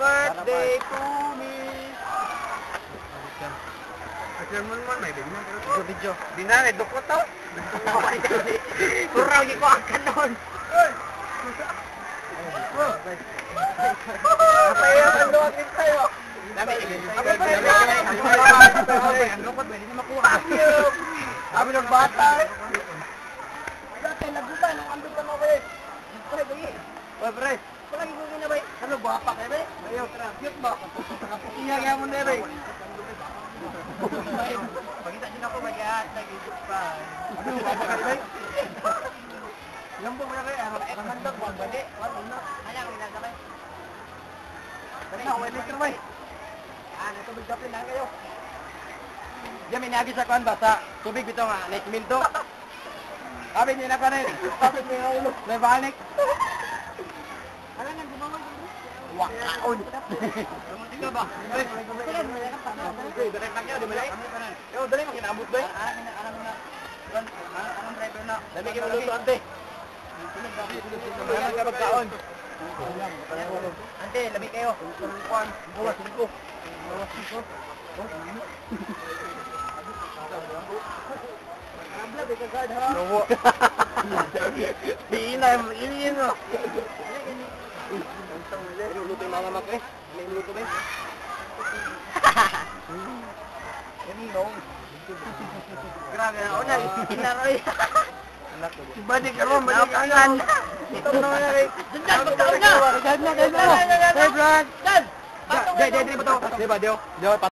birthday to me. Kasihan mo naman, may bigyan. Video, video. Di na, may dukot to. Kuraw niyo ko ang kanon. Kaya ang luwag din tayo. Dami, abay pa rin Ang lukot, pwede na makuha. Kami ng bata. Dati, lagutan. Ang ando pa na, pre. Pre, pre. Pre, pre. Parang igunin na, pre. Ano, bapa kayo, pre? Ayo, cute ba? Iya kaya mo na ba? Pagkita din ako mag-ahat, nag-isip pa. Ano ba pa kay ba? Yung po muna kayo, ang handog mo, bali. Wala na. Kaya ko ginagabay. Dali na, wala ka ba? Ah, natubig kapin na kayo. Diyan may nagi sa kuan ba sa tubig bitaw nga, like minto. Sabi niya na ka rin. Sabi niya na ulo. May banik. Ano Wakaon. Dumating ka ba? Dali. Dali, dali kayo, di dali? Yo, dali makinabot ba? Alam na, alam na. Anong driver na? Dali kayo maluto, ante. Alam ka magkaon. Ante, labi kayo. Kuan, buwas ko. Buwas ko. Robo. Di na, ini Luto yung mga mak eh. May luto ba? Kanino? Grabe na ako na. Inaroy. Balik ka ron, balik ka ron. Ito na nga rin. Diyan, pagkaon na. Diyan na, diyan na. Diyan, Brad. Diyan. Diyan, diyan, diyan. Diyan, diyan. Diyan, diyan.